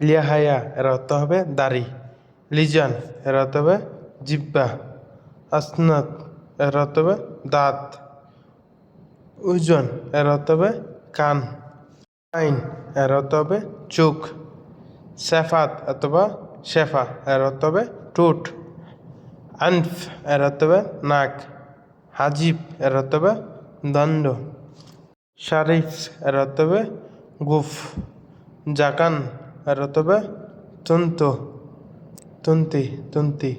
লিয়াহায়া, এর অর্থ হবে দাড়ি। লিজান, এর অর্থ হবে জিব্বা আসনাত, এর অর্থ হবে দাঁত। উজন, এর অর্থ হবে কান। আইন, এর অর্থ হবে চোখ। সেফাত অথবা শেফা, এর অর্থ হবে টুট আনফ, এর অর্থ হবে নাক। হাজিব, এর অর্থ হবে দণ্ড। শারিফ, এর অর্থ হবে গুফ। জাকান এর অর্থ হবে তন্ত, তন্তি তন্তি।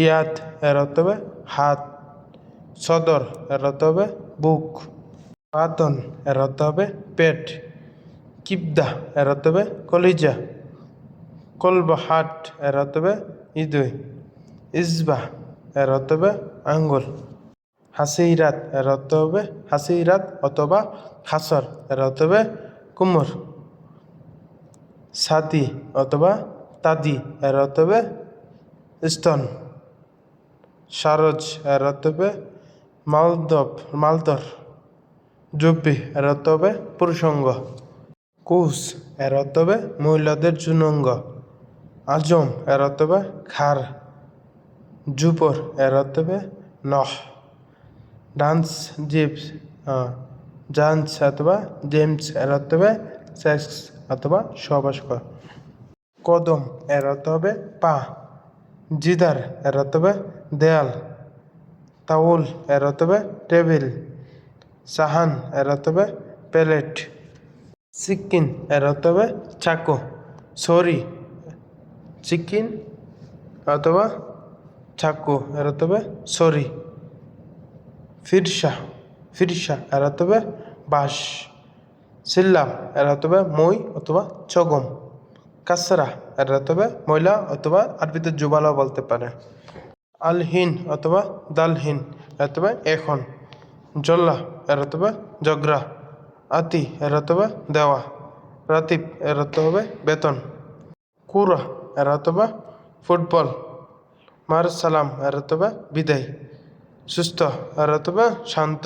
ইয়াত এর হাত। সদর এর অর্থ হবে বুক। বাতন এর অর্থ পেট। কিবদা এর অর্থ কলিজা। কলবা হাট এর অর্থ হবে হৃদয় ইসবা এর অর্থ হবে আঙ্গুল। হাসিরাত এর অর্থ হবে হাসিরাত অথবা হাসর এর অর্থ হবে কুমোর। সাদি অথবা তাদি এর অর্থ হবে স্তন। সারজ এর অর্থ হবে মালদব মালদর। জব্বি এর অর্থ হবে পুরুষঙ্গ। কুস এর অর্থ হবে মহিলাদের জুনঙ্গ। আজম এর অর্থ হবে খার। জুপর এর অর্থ হবে নহ ডান্স, জিপস জান্স অথবা জেমস এর অর্থ হবে সেক্স। অথবা সহবাস করা। কদম এর অর্থ হবে পা। জিদার এর অর্থ হবে দেয়াল। তাউল এর অর্থ হবে টেবিল। সাহান এর অর্থ হবে প্লেট। সিকিন এর অর্থ হবে চাকু। সরি চিকিন অথবা চাকু এর অর্থ হবে সরি। ফিরসা ফিরসা এর অর্থ হবে বাঁশ। সিল্লাম, এর অর্থ হবে মই অথবা চগম কাসরা, এর অর্থ হবে ময়লা অথবা আরবিতে জুবালা বলতে পারে। আলহিন অথবা দালহিন, এর অর্থ হবে এখন। জল্লা, এর অর্থ হবে জগরা। আতি, এর অর্থ হবে দেওয়া। রাতিব, এর অর্থ হবে বেতন। কুরা এর অর্থ হবে ফুটবল। মার সালাম এর অর্থ হবে বিদায়। সুস্থ, এর অর্থ হবে শান্ত।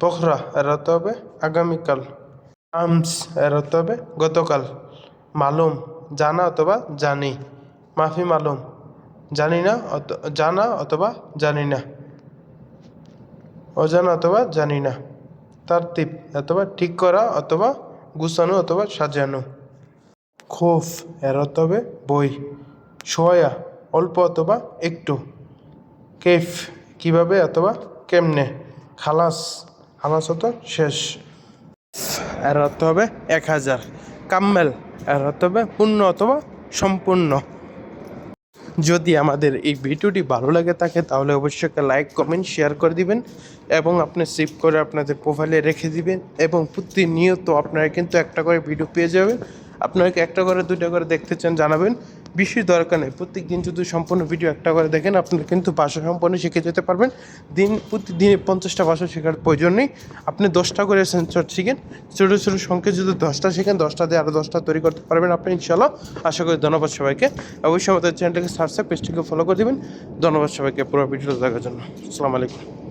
এর অর্থ হবে আগামীকাল। আমস অর্থ হবে গতকাল। মালুম, জানা অথবা জানি। মাফি মালুম, জানি না জানা অথবা জানি না। অজানা অথবা জানি না। তারতিব, অথবা ঠিক করা অথবা গুছানো অথবা সাজানো। খোফ অর্থ হবে বই। সোয়া অল্প অথবা একটু। কেফ, কীভাবে অথবা কেমনে। খালাস অত শেষ। এর অর্থ হবে এক হাজার। কাম্মেল এর অর্থ হবে পূর্ণ অথবা সম্পূর্ণ। যদি আমাদের এই ভিডিওটি ভালো লাগে থাকে, তাহলে অবশ্যই একটা লাইক, কমেন্ট, শেয়ার করে দিবেন এবং আপনি সেভ করে আপনাদের প্রোফাইলে রেখে দিবেন এবং প্রতিনিয়ত আপনারা কিন্তু একটা করে ভিডিও পেয়ে যাবেন। আপনারা একটা করে, দুইটা করে দেখতে চান, জানাবেন। বেশি দরকার নেই। প্রত্যেক দিন যদি সম্পূর্ণ ভিডিও একটা করে দেখেন আপনারা কিন্তু ভাষা সম্পূর্ণ শিখে যেতে পারবেন। দিন, প্রতিদিনে পঞ্চাশটা ভাষা শেখার প্রয়োজন নেই। আপনি দশটা করে সেন্সর শিখেন। ছোটো ছোটো সংখ্যা যদি দশটা শেখেন, দশটা দিয়ে আরও দশটা তৈরি করতে পারবেন আপনি ইনশাল্লাহ আশা করি ধন্যবাদ সবাইকে। অবশ্যই আমাদের চ্যানেলটাকে সাবস্ক্রাইব পেজটিকে ফলো করে দেবেন। ধন্যবাদ সবাইকে পুরো ভিডিওটা দেখার জন্য। আসসালামু আলাইকুম।